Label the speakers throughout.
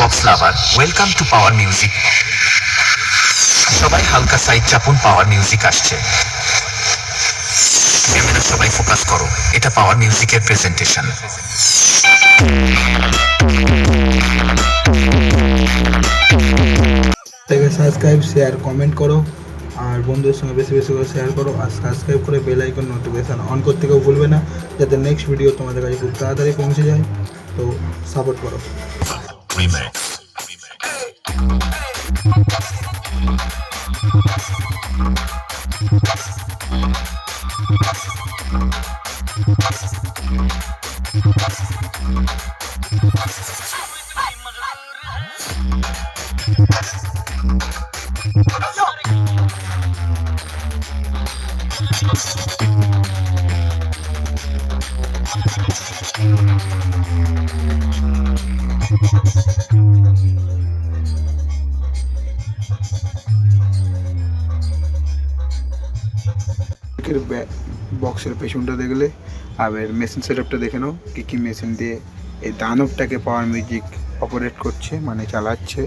Speaker 1: Box lover welcome to power music সবাই হালকা side চাপুন পাওয়ার মিউজিক আসছে। ক্যামেরা সবাই ফোকাস করো, এটা পাওয়ার মিউজিকের প্রেজেন্টেশন
Speaker 2: সাবস্ক্রাইব শেয়ার কমেন্ট করো, আর বন্ধুদের সঙ্গে বেশি বেশি করে শেয়ার করো, আর সাবস্ক্রাইব করে বেল আইকন নোটিফিকেশান অন করতে কেউ ভুলবে না, যাতে নেক্সট ভিডিও তোমাদের কাছে খুব তাড়াতাড়ি পৌঁছে যায়, তো সাপোর্ট করো।
Speaker 1: Remix.
Speaker 2: বক্সের পেছনটা দেখলে, আর এর মেশিন সেটআপটা দেখে নাও, কী কী মেশিন দিয়ে এই দানবটাকে পাওয়ার মিউজিক অপারেট করছে মানে চালাচ্ছে।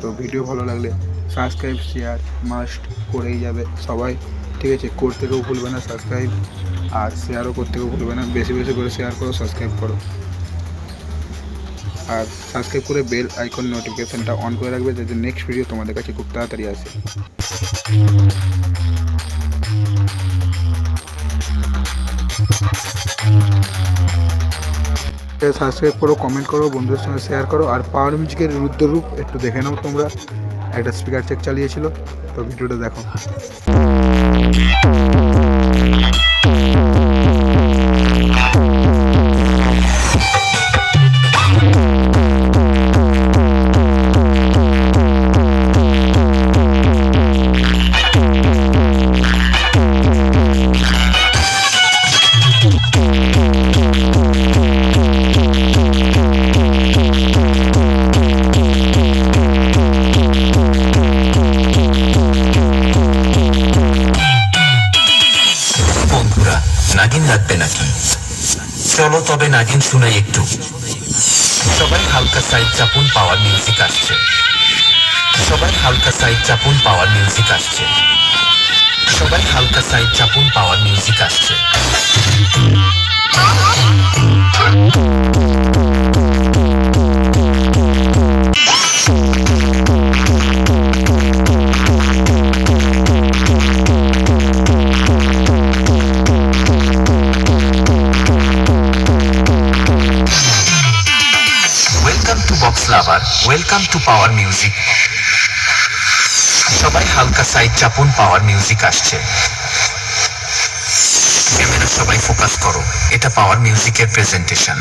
Speaker 2: তো ভিডিও ভালো লাগলে সাবস্ক্রাইব শেয়ার মাস্ট করেই যাবে সবাই। ঠিক আছে, করতে কেউ ভুলবে না সাবস্ক্রাইব আর শেয়ারও করতে কেউ ভুলবে না। বেশি বেশি করে শেয়ার করো সাবস্ক্রাইব করো। আর সাবস্ক্রাইব করে বেল আইকন নোটিফিকেশনটা অন করে রাখবে, যাতে নেক্সট ভিডিও তোমাদের কাছে খুব তাড়াতাড়ি আসে। সাবস্ক্রাইব করো কমেন্ট করো, বন্ধুদের সঙ্গে শেয়ার করো, আর পাওয়ার মিউজিকের রুদ্ররূপ একটু দেখে নাও তোমরা। একটা স্পিকার চেক চালিয়েছিল, তো ভিডিওটা দেখো।
Speaker 1: লাগবে নাকি চলো তবে নাগিন, শুনাই একটু। সবাই হালকা সাইড চাপুন পাওয়ার মিউজিক আসছে। সবাই হালকা সাইড চাপুন পাওয়ার মিউজিক আসছে। সবাই হালকা সাইড চাপুন পাওয়ার মিউজিক আসছে। ওয়েলকাম টু পাওয়ার মিউজিক সবাই হালকা সাইড চাপুন পাওয়ার মিউজিক আসছে। ক্যামেরা সবাই ফোকাস করো। এটা পাওয়ার মিউজিকের প্রেজেন্টেশন